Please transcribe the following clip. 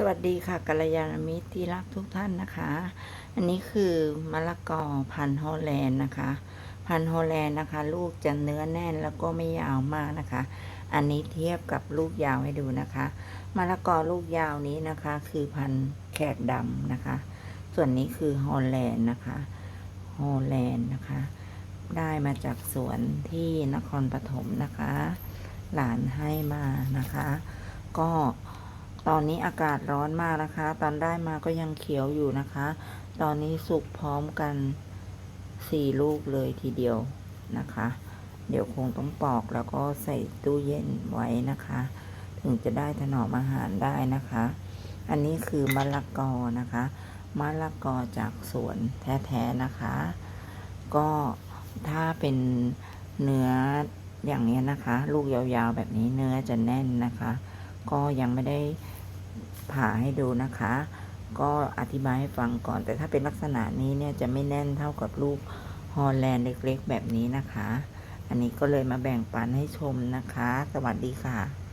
สวัสดีค่ะกัลยาณมิตรที่รักทุกท่านนะคะ อันนี้คือมะละกอพันธุ์ฮอลแลนด์นะคะ พันธุ์ฮอลแลนด์นะคะ ลูกจะเนื้อแน่นแล้วก็ไม่ยาวมากนะคะ อันนี้เทียบกับลูกยาวให้ดูนะคะมะละกอลูกยาวนี้นะคะ คือพันธุ์แขกดำนะคะ ส่วนนี้คือฮอลแลนด์นะคะฮอลแลนด์นะคะ ได้มาจากสวนที่นครปฐมนะคะ หลานให้มานะคะ ก็ ตอนนี้อากาศร้อนมากนะคะ ตอนได้มาก็ยังเขียวอยู่นะคะ ตอนนี้สุกพร้อมกันสี่ลูกเลยทีเดียวนะคะ เดี๋ยวคงต้องปอกแล้วก็ใส่ตู้เย็นไว้นะคะ ถึงจะได้ถนอมอาหารได้นะคะ อันนี้คือมะละกอนะคะมะละกอจากสวนแท้ๆนะคะ ก็ถ้าเป็นเนื้ออย่างนี้นะคะ ลูกยาวๆแบบนี้เนื้อจะแน่นนะคะ ก็ยังไม่ได้ ผ่าให้ดูนะคะ ก็อธิบายให้ฟังก่อน แต่ถ้าเป็นลักษณะนี้เนี่ยจะไม่แน่นเท่ากับลูกฮอลแลนด์เล็กๆ แบบนี้นะคะ อันนี้ก็เลยมาแบ่งปันให้ชมนะคะ สวัสดีค่ะ